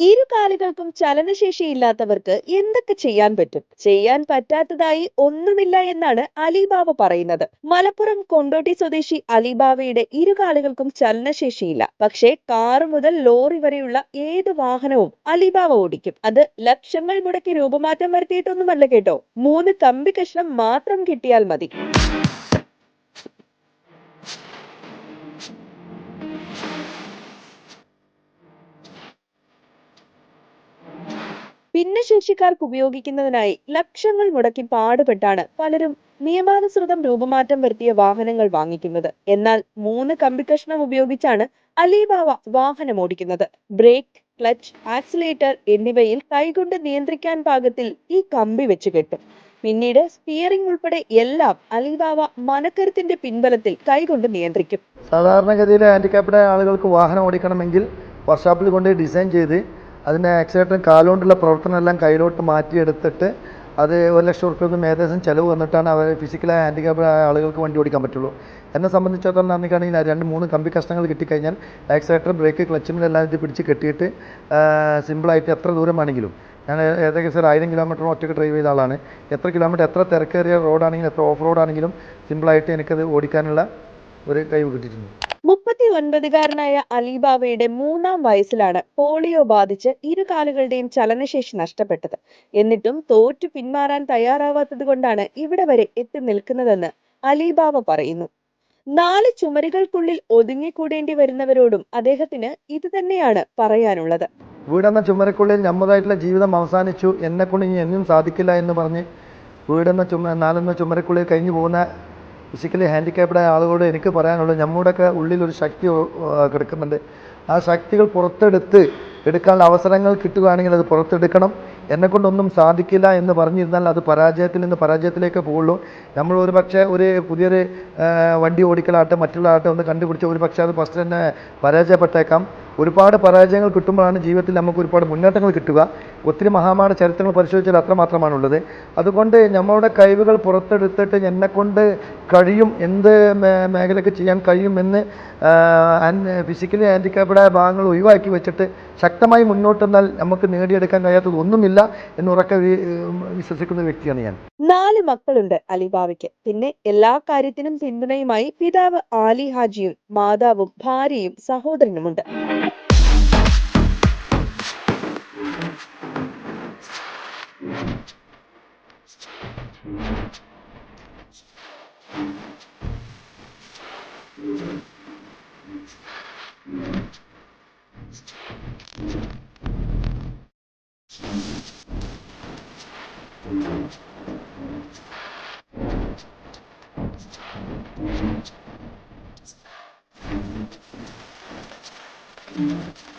ഇരു കാലുകൾക്കും ചലനശേഷിയില്ലാത്തവർക്ക് എന്തൊക്കെ ചെയ്യാൻ പറ്റും? ചെയ്യാൻ പറ്റാത്തതായി ഒന്നുമില്ല എന്നാണ് അലിബാബ പറയുന്നത്. മലപ്പുറം കൊണ്ടോട്ടി സ്വദേശി അലിബാബയുടെ ഇരു കാലുകൾക്കും ചലനശേഷിയില്ല. പക്ഷേ കാറ് മുതൽ ലോറി വരെയുള്ള ഏത് വാഹനവും അലിബാബ ഓടിക്കും. അത് ലക്ഷങ്ങൾ മുടക്കി രൂപമാറ്റം വരുത്തിയിട്ടൊന്നുമല്ല കേട്ടോ. മൂന്ന് കമ്പി കഷ്ണം മാത്രം കിട്ടിയാൽ മതി. ഭിന്നശേഷിക്കാർക്ക് ഉപയോഗിക്കുന്നതിനായി ലക്ഷങ്ങൾ മുടക്കി പാടുപെട്ടാണ് പലരും നിയമാനുസൃതം രൂപമാറ്റം വരുത്തിയ വാഹനങ്ങൾ വാങ്ങിക്കുന്നത്. എന്നാൽ മൂന്ന് കമ്പി കമ്പിക്കഷ്ണം ഉപയോഗിച്ചാണ് അലിബാവ വാഹനം ഓടിക്കുന്നത്. ബ്രേക്ക് ക്ലച്ച് ആക്സിലേറ്റർ എന്നിവയിൽ കൈകൊണ്ട് നിയന്ത്രിക്കാൻ പാകത്തിൽ ഈ കമ്പി വെച്ച് കെട്ടും. പിന്നീട് സ്റ്റിയറിംഗ് ഉൾപ്പെടെ എല്ലാം അലിബാബ മനക്കരുത്തിന്റെ പിൻബലത്തിൽ കൈകൊണ്ട് നിയന്ത്രിക്കും. സാധാരണഗതിയിൽ ഹാൻഡിക്യാപ്ഡ് ആളുകൾക്ക് വാഹനം ഓടിക്കണമെങ്കിൽ വർക്ക്ഷോപ്പിൽ കൊണ്ട് ഡിസൈൻ ചെയ്ത് അതിന്റെ ആക്സിലേറ്ററും കാലുകൊണ്ടുള്ള പ്രവർത്തനമെല്ലാം കയ്യിലോട്ട് മാറ്റിയെടുത്തിട്ട് അത് ഒരു ലക്ഷം റുപ്യക്കും ഏകദേശം ചിലവ് വന്നിട്ടാണ് അവർ ഫിസിക്കലായി ഹാൻഡിക്യാപ്ഡ് ആയ ആളുകൾക്ക് വണ്ടി ഓടിക്കാൻ പറ്റുള്ളൂ. എന്നെ സംബന്ധിച്ചിടത്തോളം നമുക്കാണെങ്കിൽ രണ്ട് മൂന്ന് കമ്പി കഷ്ണങ്ങൾ കിട്ടിക്കഴിഞ്ഞാൽ ആക്സിലേറ്റർ ബ്രേക്ക് ക്ലച്ചുമെല്ലാം ഇത് പിടിച്ച് കെട്ടിയിട്ട് സിമ്പിളായിട്ട് എത്ര ദൂരം ആണെങ്കിലും ഞാൻ ഏകദേശം ഒരു ആയിരം കിലോമീറ്റർ ഒറ്റയ്ക്ക് ഡ്രൈവ് ചെയ്ത ആളാണ്. എത്ര കിലോമീറ്റർ എത്ര തിരക്കേറിയ റോഡാണെങ്കിലും എത്ര ഓഫ് റോഡാണെങ്കിലും സിമ്പിളായിട്ട് എനിക്കത് ഓടിക്കാനുള്ള ഒരു കഴിവ് കിട്ടിയിട്ടുണ്ട്. മുപ്പത്തി ഒൻപതുകാരനായ അലിബാബയുടെ മൂന്നാം വയസ്സിലാണ് പോളിയോ ബാധിച്ച് ഇരു കാലുകളുടെയും ചലനശേഷി നഷ്ടപ്പെട്ടത്. എന്നിട്ടും തോറ്റു പിന്മാറാൻ തയ്യാറാവാത്തത് കൊണ്ടാണ് ഇവിടെ വരെ എത്തി നിൽക്കുന്നതെന്ന് അലിബാബ പറയുന്നു. നാല് ചുമരുകൾക്കുള്ളിൽ ഒതുങ്ങിക്കൂടേണ്ടി വരുന്നവരോടും അദ്ദേഹത്തിന് ഇത് തന്നെയാണ് പറയാനുള്ളത്. വീടെന്ന ചുമരക്കുള്ളിൽ നമ്മുടേതായിട്ടുള്ള ജീവിതം അവസാനിച്ചു. എന്നെ കൊണ്ട് ഇനി എന്നും സാധിക്കില്ല എന്ന് പറഞ്ഞ് വീടെന്ന ചുമ നാലെന്ന ചുമരക്കുള്ളിൽ കഴിഞ്ഞു പോകുന്ന ഫിസിക്കലി ഹാൻഡിക്യാപ്ഡ് ആയ ആളുകളോട് എനിക്ക് പറയാനുള്ളത് നമ്മുടെയൊക്കെ ഉള്ളിലൊരു ശക്തി കിടക്കുന്നുണ്ട്. ആ ശക്തികൾ പുറത്തെടുത്ത് എടുക്കാനുള്ള അവസരങ്ങൾ കിട്ടുകയാണെങ്കിൽ അത് പുറത്തെടുക്കണം. എന്നെക്കൊണ്ടൊന്നും സാധിക്കില്ല എന്ന് പറഞ്ഞിരുന്നാൽ അത് പരാജയത്തിൽ നിന്ന് പരാജയത്തിലേക്ക് പോകുള്ളൂ. നമ്മൾ ഒരു പക്ഷേ ഒരു പുതിയൊരു വണ്ടി ഓടിക്കലാട്ടെ മറ്റുള്ള ആട്ടെ ഒന്ന് കണ്ടുപിടിച്ച് ഒരു പക്ഷേ അത് ഫസ്റ്റ് തന്നെ പരാജയപ്പെട്ടേക്കാം. ഒരുപാട് പരാജയങ്ങൾ കിട്ടുമ്പോഴാണ് ജീവിതത്തിൽ നമുക്ക് ഒരുപാട് മുന്നേറ്റങ്ങൾ കിട്ടുക. ഒത്തിരി മഹാമാര ചരിത്രങ്ങൾ പരിശോധിച്ചാൽ അത്രമാത്രമാണുള്ളത് അതുകൊണ്ട് നമ്മളുടെ കഴിവുകൾ പുറത്തെടുത്തിട്ട് എന്നെക്കൊണ്ട് കഴിയും എന്ത് മേഖലയ്ക്ക് ചെയ്യാൻ കഴിയുമെന്ന് ഫിസിക്കലി ഹാൻഡിക്യാപ്ഡായ ഭാഗങ്ങൾ ഒഴിവാക്കി വെച്ചിട്ട് ശക്തമായി മുന്നോട്ട് വന്നാൽ നമുക്ക് നേടിയെടുക്കാൻ കഴിയാത്തത് ഒന്നുമില്ല എന്ന് ഉറക്കെ വിശ്വസിക്കുന്ന വ്യക്തിയാണ് ഞാൻ. നാല് മക്കളുണ്ട് അലിബാബയ്ക്ക് പിന്നെ എല്ലാ കാര്യത്തിനും പിന്തുണയുമായി പിതാവ് ആലി ഹാജിയും മാതാവും ഭാര്യയും സഹോദരനുമുണ്ട്. Thank mm -hmm. you.